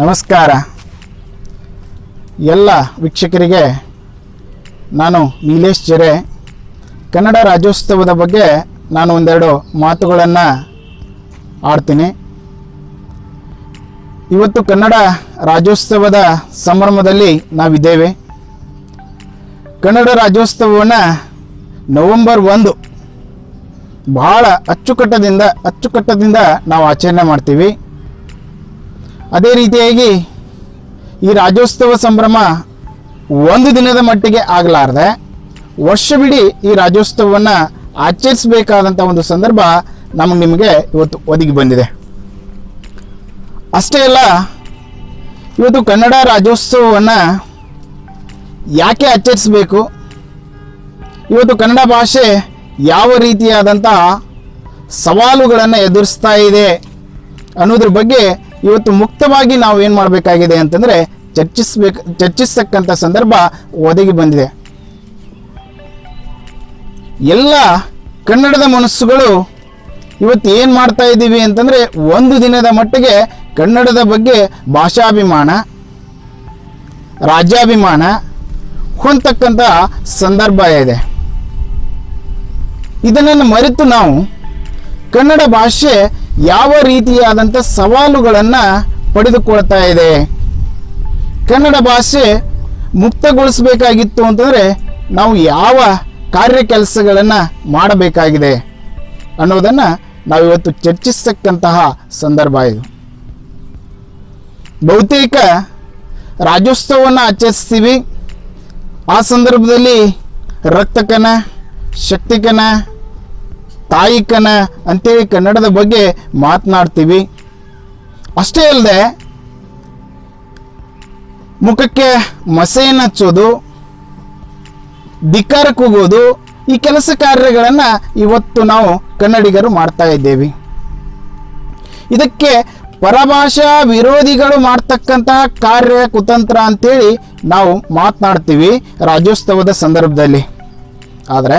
ನಮಸ್ಕಾರ. ಎಲ್ಲ ವೀಕ್ಷಕರಿಗೆ ನಾನು ನೀಲೇಶ್ ಜೆರೆ. ಕನ್ನಡ ರಾಜ್ಯೋತ್ಸವದ ಬಗ್ಗೆ ನಾನು ಒಂದೆರಡು ಮಾತುಗಳನ್ನು ಆಡ್ತೀನಿ. ಇವತ್ತು ಕನ್ನಡ ರಾಜ್ಯೋತ್ಸವದ ಸಂಭ್ರಮದಲ್ಲಿ ನಾವಿದ್ದೇವೆ. ಕನ್ನಡ ರಾಜ್ಯೋತ್ಸವವನ್ನು ನವೆಂಬರ್ ಒಂದು ಬಹಳ ಅಚ್ಚುಕಟ್ಟದಿಂದ ಅಚ್ಚುಕಟ್ಟದಿಂದ ನಾವು ಆಚರಣೆ ಮಾಡ್ತೀವಿ. ಅದೇ ರೀತಿಯಾಗಿ ಈ ರಾಜ್ಯೋತ್ಸವ ಸಂಭ್ರಮ ಒಂದು ದಿನದ ಮಟ್ಟಿಗೆ ಆಗಲಾರ್ದೆ, ವರ್ಷವಿಡೀ ಈ ರಾಜ್ಯೋತ್ಸವವನ್ನು ಆಚರಿಸಬೇಕಾದಂಥ ಒಂದು ಸಂದರ್ಭ ನಮಗೆ ನಿಮಗೆ ಇವತ್ತು ಒದಗಿ ಬಂದಿದೆ. ಅಷ್ಟೇ ಅಲ್ಲ, ಇವತ್ತು ಕನ್ನಡ ರಾಜ್ಯೋತ್ಸವವನ್ನು ಯಾಕೆ ಆಚರಿಸಬೇಕು? ಇವತ್ತು ಕನ್ನಡ ಭಾಷೆ ಯಾವ ರೀತಿಯಾದಂಥ ಸವಾಲುಗಳನ್ನು ಎದುರಿಸ್ತಾ ಇದೆ ಅನ್ನೋದ್ರ ಬಗ್ಗೆ ಇವತ್ತು ಮುಕ್ತವಾಗಿ ನಾವು ಏನು ಮಾಡಬೇಕಾಗಿದೆ ಅಂತಂದರೆ ಚರ್ಚಿಸಬೇಕು ಚರ್ಚಿಸ್ತಕ್ಕಂಥ ಸಂದರ್ಭ ಒದಗಿ ಬಂದಿದೆ. ಎಲ್ಲ ಕನ್ನಡದ ಮನಸ್ಸುಗಳು ಇವತ್ತು ಏನು ಮಾಡ್ತಾ ಇದ್ದೀವಿ ಅಂತಂದರೆ ಒಂದು ದಿನದ ಮಟ್ಟಿಗೆ ಕನ್ನಡದ ಬಗ್ಗೆ ಭಾಷಾಭಿಮಾನ, ರಾಜ್ಯಾಭಿಮಾನ ಹೊಂದತಕ್ಕಂಥ ಸಂದರ್ಭ ಇದೆ. ಇದನ್ನು ಮರೆತು ನಾವು ಕನ್ನಡ ಭಾಷೆ ಯಾವ ರೀತಿಯಾದಂಥ ಸವಾಲುಗಳನ್ನು ಪಡೆದುಕೊಳ್ತಾ ಇದೆ? ಕನ್ನಡ ಭಾಷೆ ಮುಕ್ತಗೊಳಿಸಬೇಕಾಗಿತ್ತು ಅಂತಂದರೆ ನಾವು ಯಾವ ಕಾರ್ಯ ಕೆಲಸಗಳನ್ನು ಮಾಡಬೇಕಾಗಿದೆ ಅನ್ನೋದನ್ನು ನಾವಿವತ್ತು ಚರ್ಚಿಸತಕ್ಕಂತಹ ಸಂದರ್ಭ ಇದು. ಬಹುತೇಕ ರಾಜ್ಯೋತ್ಸವವನ್ನು ಆಚರಿಸ್ತೀವಿ. ಆ ಸಂದರ್ಭದಲ್ಲಿ ರಕ್ತಕನ ಶಕ್ತಿಕನ ತಾಯಿಕನ ಅಂತೇಳಿ ಕನ್ನಡದ ಬಗ್ಗೆ ಮಾತನಾಡ್ತೀವಿ. ಅಷ್ಟೇ ಅಲ್ಲದೆ ಮುಖಕ್ಕೆ ಮಸೆಯನ್ನು ಹಚ್ಚೋದು ಧಿಕ್ಕಾರ ಕೂಗೋದು ಈ ಕೆಲಸ ಕಾರ್ಯಗಳನ್ನು ಇವತ್ತು ನಾವು ಕನ್ನಡಿಗರು ಮಾಡ್ತಾ ಇದ್ದೇವೆ. ಇದಕ್ಕೆ ಪರಭಾಷಾ ವಿರೋಧಿಗಳು ಮಾಡ್ತಕ್ಕಂತಹ ಕಾರ್ಯ ಕುತಂತ್ರ ಅಂತೇಳಿ ನಾವು ಮಾತನಾಡ್ತೀವಿ ರಾಜ್ಯೋತ್ಸವದ ಸಂದರ್ಭದಲ್ಲಿ. ಆದರೆ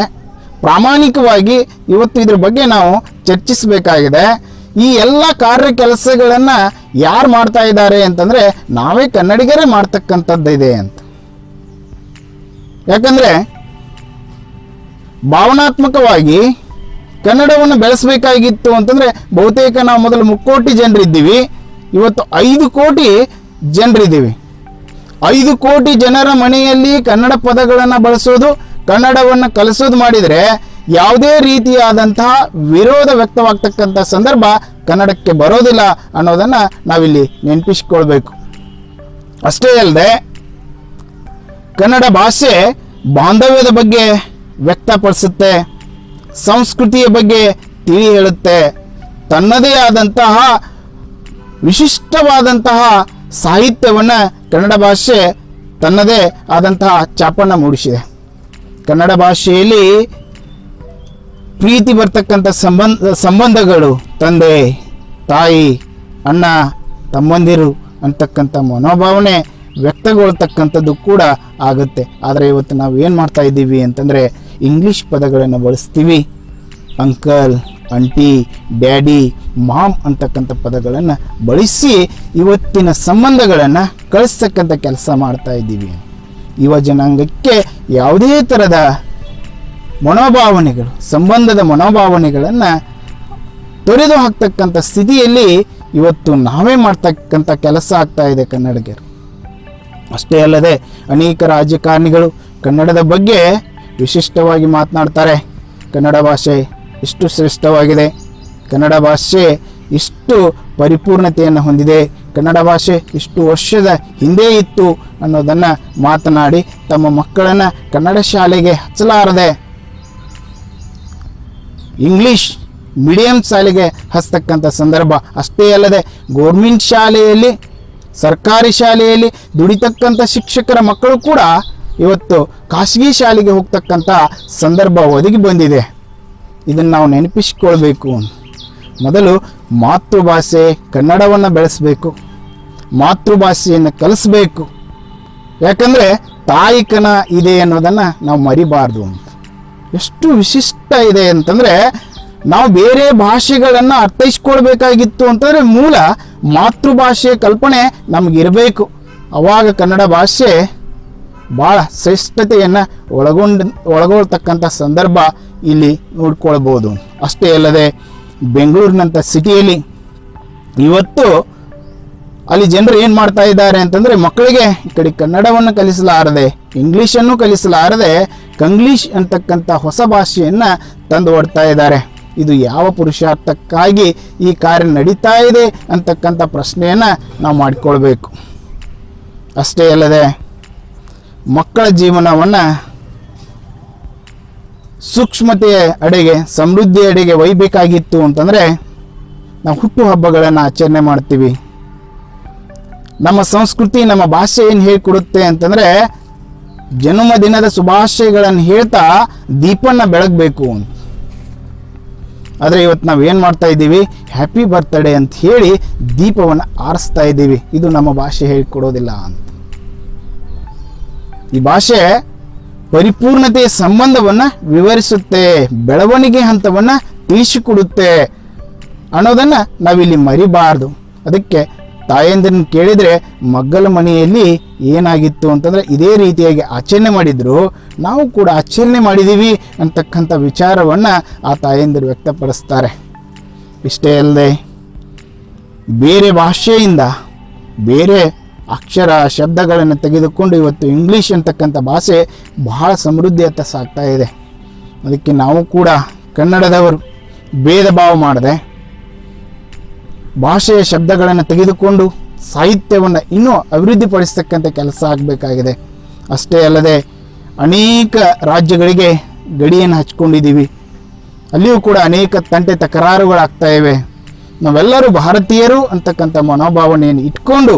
ಪ್ರಾಮಾಣಿಕವಾಗಿ ಇವತ್ತು ಇದ್ರ ಬಗ್ಗೆ ನಾವು ಚರ್ಚಿಸಬೇಕಾಗಿದೆ. ಈ ಎಲ್ಲ ಕಾರ್ಯ ಕೆಲಸಗಳನ್ನು ಯಾರು ಮಾಡ್ತಾ ಇದ್ದಾರೆ ಅಂತಂದರೆ ನಾವೇ ಕನ್ನಡಿಗರೇ ಮಾಡ್ತಕ್ಕಂಥದ್ದು ಇದೆ ಅಂತ. ಯಾಕಂದರೆ ಭಾವನಾತ್ಮಕವಾಗಿ ಕನ್ನಡವನ್ನು ಬೆಳೆಸಬೇಕಾಗಿತ್ತು ಅಂತಂದರೆ ಬಹುತೇಕ ನಾವು ಮೊದಲು ಮುಕ್ಕೋಟಿ ಜನರಿದ್ದೀವಿ. ಇವತ್ತು ಐದು ಕೋಟಿ ಜನರಿದ್ದೀವಿ. ಐದು ಕೋಟಿ ಜನರ ಮನೆಯಲ್ಲಿ ಕನ್ನಡ ಪದಗಳನ್ನು ಬಳಸೋದು ಕನ್ನಡವನ್ನು ಕಲಿಸೋದು ಮಾಡಿದರೆ ಯಾವುದೇ ರೀತಿಯಾದಂತಹ ವಿರೋಧ ವ್ಯಕ್ತವಾಗ್ತಕ್ಕಂಥ ಸಂದರ್ಭ ಕನ್ನಡಕ್ಕೆ ಬರೋದಿಲ್ಲ ಅನ್ನೋದನ್ನು ನಾವಿಲ್ಲಿ ನೆನಪಿಸಿಕೊಳ್ಬೇಕು. ಅಷ್ಟೇ ಅಲ್ಲದೆ ಕನ್ನಡ ಭಾಷೆ ಬಾಂಧವ್ಯದ ಬಗ್ಗೆ ವ್ಯಕ್ತಪಡಿಸುತ್ತೆ, ಸಂಸ್ಕೃತಿಯ ಬಗ್ಗೆ ತಿಳಿ ಹೇಳುತ್ತೆ, ತನ್ನದೇ ಆದಂತಹ ವಿಶಿಷ್ಟವಾದಂತಹ ಸಾಹಿತ್ಯವನ್ನು ಕನ್ನಡ ಭಾಷೆ ತನ್ನದೇ ಆದಂತಹ ಚಾಪನ್ನು ಮೂಡಿಸಿದೆ. ಕನ್ನಡ ಭಾಷೆಯಲ್ಲಿ ಪ್ರೀತಿ ಬರ್ತಕ್ಕಂಥ ಸಂಬಂಧ, ಸಂಬಂಧಗಳು, ತಂದೆ, ತಾಯಿ, ಅಣ್ಣ, ತಮ್ಮಂದಿರು ಅಂತಕ್ಕಂಥ ಮನೋಭಾವನೆ ವ್ಯಕ್ತಗೊಳ್ತಕ್ಕಂಥದ್ದು ಕೂಡ ಆಗುತ್ತೆ. ಆದರೆ ಇವತ್ತು ನಾವು ಏನು ಮಾಡ್ತಾ ಇದ್ದೀವಿ ಅಂತಂದರೆ ಇಂಗ್ಲೀಷ್ ಪದಗಳನ್ನು ಬಳಸ್ತೀವಿ. ಅಂಕಲ್ ಅಂಟಿ ಡ್ಯಾಡಿ, ಮಾಮ್ ಅಂತಕ್ಕಂಥ ಪದಗಳನ್ನು ಬಳಸಿ ಇವತ್ತಿನ ಸಂಬಂಧಗಳನ್ನು ಕಳಿಸ್ತಕ್ಕಂಥ ಕೆಲಸ ಮಾಡ್ತಾ ಇದ್ದೀವಿ ಯುವ ಜನಾಂಗಕ್ಕೆ ಯಾವುದೇ ಥರದ ಮನೋಭಾವನೆಗಳು, ಸಂಬಂಧದ ಮನೋಭಾವನೆಗಳನ್ನು ತೊರೆದು ಹಾಕ್ತಕ್ಕಂಥ ಸ್ಥಿತಿಯಲ್ಲಿ ಇವತ್ತು ನಾವೇ ಮಾಡ್ತಕ್ಕಂಥ ಕೆಲಸ ಆಗ್ತಾ ಇದೆ ಕನ್ನಡಿಗರು. ಅಷ್ಟೇ ಅಲ್ಲದೆ ಅನೇಕ ರಾಜಕಾರಣಿಗಳು ಕನ್ನಡದ ಬಗ್ಗೆ ವಿಶಿಷ್ಟವಾಗಿ ಮಾತನಾಡ್ತಾರೆ. ಕನ್ನಡ ಭಾಷೆ ಇಷ್ಟು ಶ್ರೇಷ್ಠವಾಗಿದೆ. ಕನ್ನಡ ಭಾಷೆ ಇಷ್ಟು ಪರಿಪೂರ್ಣತೆಯನ್ನು ಹೊಂದಿದೆ. ಕನ್ನಡ ಭಾಷೆ ಇಷ್ಟು ವರ್ಷದ ಹಿಂದೆ ಇತ್ತು ಅನ್ನೋದನ್ನು ಮಾತನಾಡಿ ತಮ್ಮ ಮಕ್ಕಳನ್ನು ಕನ್ನಡ ಶಾಲೆಗೆ ಹಚ್ಚಲಾರದೆ ಇಂಗ್ಲೀಷ್ ಮೀಡಿಯಂ ಶಾಲೆಗೆ ಹಚ್ತಕ್ಕಂಥ ಸಂದರ್ಭ ಅಷ್ಟೇ ಅಲ್ಲದೆ ಗೋರ್ಮೆಂಟ್ ಶಾಲೆಯಲ್ಲಿ, ಸರ್ಕಾರಿ ಶಾಲೆಯಲ್ಲಿ ದುಡಿತಕ್ಕಂಥ ಶಿಕ್ಷಕರ ಮಕ್ಕಳು ಕೂಡ ಇವತ್ತು ಖಾಸಗಿ ಶಾಲೆಗೆ ಹೋಗ್ತಕ್ಕಂಥ ಸಂದರ್ಭ ಒದಗಿ ಬಂದಿದೆ. ಇದನ್ನು ನಾವು ನೆನಪಿಸಿಕೊಳ್ಬೇಕು. ಮೊದಲು ಮಾತೃಭಾಷೆ ಕನ್ನಡವನ್ನು ಬೆಳೆಸಬೇಕು, ಮಾತೃಭಾಷೆಯನ್ನು ಕಲಿಸ್ಬೇಕು. ಯಾಕಂದರೆ ತಾಯಿಕನ ಇದೆ ಅನ್ನೋದನ್ನು ನಾವು ಮರಿಬಾರ್ದು ಅಂತ. ಎಷ್ಟು ವಿಶಿಷ್ಟ ಇದೆ ಅಂತಂದರೆ ನಾವು ಬೇರೆ ಭಾಷೆಗಳನ್ನು ಅರ್ಥೈಸ್ಕೊಳ್ಬೇಕಾಗಿತ್ತು ಅಂತಂದರೆ ಮೂಲ ಮಾತೃಭಾಷೆಯ ಕಲ್ಪನೆ ನಮಗಿರಬೇಕು. ಅವಾಗ ಕನ್ನಡ ಭಾಷೆ ಭಾಳ ಶ್ರೇಷ್ಠತೆಯನ್ನು ಒಳಗೊಂಡ, ಒಳಗೊಳ್ತಕ್ಕಂಥ ಸಂದರ್ಭ ಇಲ್ಲಿ ನೋಡ್ಕೊಳ್ಬೋದು. ಅಷ್ಟೇ ಅಲ್ಲದೆ ಬೆಂಗಳೂರಿನಂಥ ಸಿಟಿಯಲ್ಲಿ ಇವತ್ತು ಅಲ್ಲಿ ಜನರು ಏನು ಮಾಡ್ತಾ ಇದ್ದಾರೆ ಅಂತಂದರೆ ಮಕ್ಕಳಿಗೆ ಈ ಕಡೆ ಕನ್ನಡವನ್ನು ಕಲಿಸಲಾರದೆ, ಇಂಗ್ಲೀಷನ್ನು ಕಲಿಸಲಾರದೆ ಕಂಗ್ಲೀಷ್ ಅಂತಕ್ಕಂಥ ಹೊಸ ಭಾಷೆಯನ್ನು ತಂದು ಓಡ್ತಾ ಇದ್ದಾರೆ. ಇದು ಯಾವ ಪುರುಷಾರ್ಥಕ್ಕಾಗಿ ಈ ಕಾರ್ಯ ನಡೀತಾ ಇದೆ ಅಂತಕ್ಕಂಥ ಪ್ರಶ್ನೆಯನ್ನು ನಾವು ಮಾಡಿಕೊಳ್ಬೇಕು. ಅಷ್ಟೇ ಅಲ್ಲದೆ ಮಕ್ಕಳ ಜೀವನವನ್ನು ಸೂಕ್ಷ್ಮತೆಯ ಅಡೆಗೆ, ಸಮೃದ್ಧಿಯ ಅಡೆಗೆ ಒಯ್ಯಬೇಕಾಗಿತ್ತು ಅಂತಂದರೆ ನಾವು ಹುಟ್ಟುಹಬ್ಬಗಳನ್ನು ಆಚರಣೆ ಮಾಡ್ತೀವಿ. ನಮ್ಮ ಸಂಸ್ಕೃತಿ, ನಮ್ಮ ಭಾಷೆ ಏನು ಹೇಳಿಕೊಡುತ್ತೆ ಅಂತಂದರೆ ಜನ್ಮದಿನದ ಶುಭಾಶಯಗಳನ್ನು ಹೇಳ್ತಾ ದೀಪನ ಬೆಳಗಬೇಕು ಅಂತ. ಆದರೆ ಇವತ್ತು ನಾವು ಏನು ಮಾಡ್ತಾ ಇದ್ದೀವಿ? ಹ್ಯಾಪಿ ಬರ್ತ್ಡೇ ಅಂತ ಹೇಳಿ ದೀಪವನ್ನು ಆರಿಸ್ತಾ ಇದ್ದೀವಿ. ಇದು ನಮ್ಮ ಭಾಷೆ ಹೇಳಿಕೊಡೋದಿಲ್ಲ ಅಂತ. ಈ ಭಾಷೆ ಪರಿಪೂರ್ಣತೆಯ ಸಂಬಂಧವನ್ನು ವಿವರಿಸುತ್ತೆ, ಬೆಳವಣಿಗೆ ಹಂತವನ್ನು ತಿಳಿಸಿಕೊಡುತ್ತೆ ಅನ್ನೋದನ್ನು ನಾವಿಲ್ಲಿ ಮರಿಬಾರ್ದು. ಅದಕ್ಕೆ ತಾಯಂದಿರನ್ನ ಕೇಳಿದರೆ ಮಗ್ಗಲ ಮನೆಯಲ್ಲಿ ಏನಾಗಿತ್ತು ಅಂತಂದರೆ ಇದೇ ರೀತಿಯಾಗಿ ಆಚರಣೆ ಮಾಡಿದ್ರು, ನಾವು ಕೂಡ ಆಚರಣೆ ಮಾಡಿದ್ದೀವಿ ಅಂತಕ್ಕಂಥ ವಿಚಾರವನ್ನು ಆ ತಾಯಂದಿರು ವ್ಯಕ್ತಪಡಿಸ್ತಾರೆ. ಇಷ್ಟೇ ಅಲ್ಲದೆ ಬೇರೆ ಭಾಷೆಯಿಂದ ಬೇರೆ ಅಕ್ಷರ ಶಬ್ದಗಳನ್ನು ತೆಗೆದುಕೊಂಡು ಇವತ್ತು ಇಂಗ್ಲೀಷ್ ಅಂತಕ್ಕಂಥ ಭಾಷೆ ಬಹಳ ಸಮೃದ್ಧಿಯತ್ತ ಸಾಗ್ತಾ ಇದೆ. ಅದಕ್ಕೆ ನಾವು ಕೂಡ ಕನ್ನಡದವರು ಭೇದ ಭಾವ ಮಾಡದೆ ಭಾಷೆಯ ಶಬ್ದಗಳನ್ನು ತೆಗೆದುಕೊಂಡು ಸಾಹಿತ್ಯವನ್ನು ಇನ್ನೂ ಅಭಿವೃದ್ಧಿಪಡಿಸ್ತಕ್ಕಂಥ ಕೆಲಸ ಆಗಬೇಕಾಗಿದೆ. ಅಷ್ಟೇ ಅಲ್ಲದೆ ಅನೇಕ ರಾಜ್ಯಗಳಿಗೆ ಗಡಿಯನ್ನು ಹಚ್ಕೊಂಡಿದ್ದೀವಿ. ಅಲ್ಲಿಯೂ ಕೂಡ ಅನೇಕ ತಂಟೆ ತಕರಾರುಗಳಾಗ್ತಾ ಇವೆ. ನಾವೆಲ್ಲರೂ ಭಾರತೀಯರು ಅಂತಕ್ಕಂಥ ಮನೋಭಾವನೆಯನ್ನು ಇಟ್ಕೊಂಡು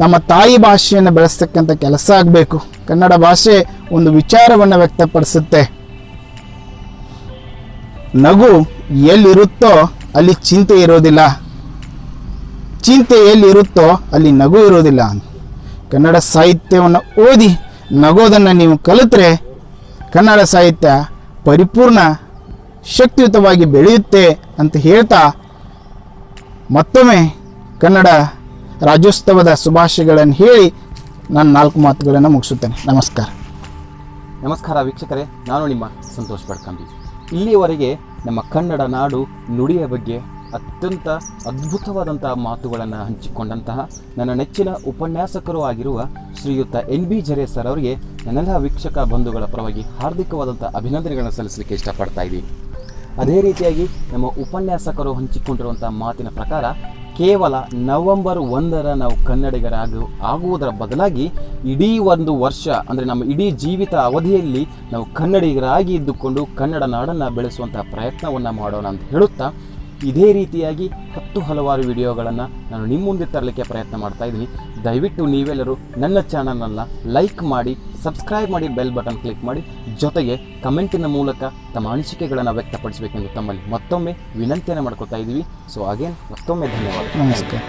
ನಮ್ಮ ತಾಯಿ ಭಾಷೆಯನ್ನು ಬೆಳೆಸ್ತಕ್ಕಂಥ ಕೆಲಸ ಆಗಬೇಕು. ಕನ್ನಡ ಭಾಷೆ ಒಂದು ವಿಚಾರವನ್ನು ವ್ಯಕ್ತಪಡಿಸುತ್ತೆ. ನಗು ಎಲ್ಲಿರುತ್ತೋ ಅಲ್ಲಿ ಚಿಂತೆ ಇರೋದಿಲ್ಲ. ಚಿಂತೆ ಎಲ್ಲಿರುತ್ತೋ ಅಲ್ಲಿ ನಗು ಇರೋದಿಲ್ಲ ಕನ್ನಡ ಸಾಹಿತ್ಯವನ್ನು ಓದಿ ನಗೋದನ್ನು ನೀವು ಕಲಿತ್ರೆ ಕನ್ನಡ ಸಾಹಿತ್ಯ ಪರಿಪೂರ್ಣ ಶಕ್ತಿಯುತವಾಗಿ ಬೆಳೆಯುತ್ತೆ ಅಂತ ಹೇಳ್ತಾ ಮತ್ತೊಮ್ಮೆ ಕನ್ನಡ ರಾಜ್ಯೋತ್ಸವದ ಶುಭಾಶಯಗಳನ್ನು ಹೇಳಿ ನಾನು ನಾಲ್ಕು ಮಾತುಗಳನ್ನು ಮುಗಿಸುತ್ತೇನೆ. ನಮಸ್ಕಾರ. ನಮಸ್ಕಾರ ವೀಕ್ಷಕರೇ, ನಾನು ನಿಮ್ಮ ಸಂತೋಷ್ ಪಡ್ಕಂಬಿ ಇಲ್ಲಿಯವರೆಗೆ ನಮ್ಮ ಕನ್ನಡ ನಾಡು ನುಡಿಯ ಬಗ್ಗೆ ಅತ್ಯಂತ ಅದ್ಭುತವಾದಂತಹ ಮಾತುಗಳನ್ನು ಹಂಚಿಕೊಂಡಂತಹ ನನ್ನ ನೆಚ್ಚಿನ ಉಪನ್ಯಾಸಕರು ಆಗಿರುವ ಶ್ರೀಯುತ ಎನ್ ಬಿ ಜರೆ ಸರ್ ಅವರಿಗೆ ನನ್ನೆಲ್ಲ ವೀಕ್ಷಕ ಬಂಧುಗಳ ಪರವಾಗಿ ಹಾರ್ದಿಕವಾದಂಥ ಅಭಿನಂದನೆಗಳನ್ನು ಸಲ್ಲಿಸಲಿಕ್ಕೆ ಇಷ್ಟಪಡ್ತಾ ಇದ್ದೀನಿ. ಅದೇ ರೀತಿಯಾಗಿ ನಮ್ಮ ಉಪನ್ಯಾಸಕರು ಹಂಚಿಕೊಂಡಿರುವಂಥ ಮಾತಿನ ಪ್ರಕಾರ ಕೇವಲ ನವೆಂಬರ್ ಒಂದರ ನಾವು ಕನ್ನಡಿಗರಾಗು, ಆಗುವುದರ ಬದಲಾಗಿ ಇಡೀ ಒಂದು ವರ್ಷ, ಅಂದರೆ ನಮ್ಮ ಇಡೀ ಜೀವಿತ ಅವಧಿಯಲ್ಲಿ ನಾವು ಕನ್ನಡಿಗರಾಗಿ ಇದ್ದುಕೊಂಡು ಕನ್ನಡ ನಾಡನ್ನು ಬೆಳೆಸುವಂಥ ಪ್ರಯತ್ನವನ್ನು ಮಾಡೋಣ ಅಂತ ಹೇಳುತ್ತಾ ಇದೇ ರೀತಿಯಾಗಿ ಹತ್ತು ಹಲವಾರು ವಿಡಿಯೋಗಳನ್ನು ನಾನು ನಿಮ್ಮ ಮುಂದೆ ತರಲಿಕ್ಕೆ ಪ್ರಯತ್ನ ಮಾಡ್ತಾ ಇದ್ದೀನಿ. ದಯವಿಟ್ಟು ನೀವೆಲ್ಲರೂ ನನ್ನ ಚಾನಲನ್ನು ಲೈಕ್ ಮಾಡಿ, ಸಬ್ಸ್ಕ್ರೈಬ್ ಮಾಡಿ, ಬೆಲ್ ಬಟನ್ ಕ್ಲಿಕ್ ಮಾಡಿ, ಜೊತೆಗೆ ಕಮೆಂಟಿನ ಮೂಲಕ ತಮ್ಮ ಅನಿಸಿಕೆಗಳನ್ನು ವ್ಯಕ್ತಪಡಿಸಬೇಕೆಂದು ತಮ್ಮಲ್ಲಿ ಮತ್ತೊಮ್ಮೆ ವಿನಂತಿಯನ್ನು ಮಾಡ್ಕೊತಾ ಇದ್ದೀವಿ. ಸೊ ಅಗೇನ್ ಮತ್ತೊಮ್ಮೆ ಧನ್ಯವಾದ. ನಮಸ್ಕಾರ.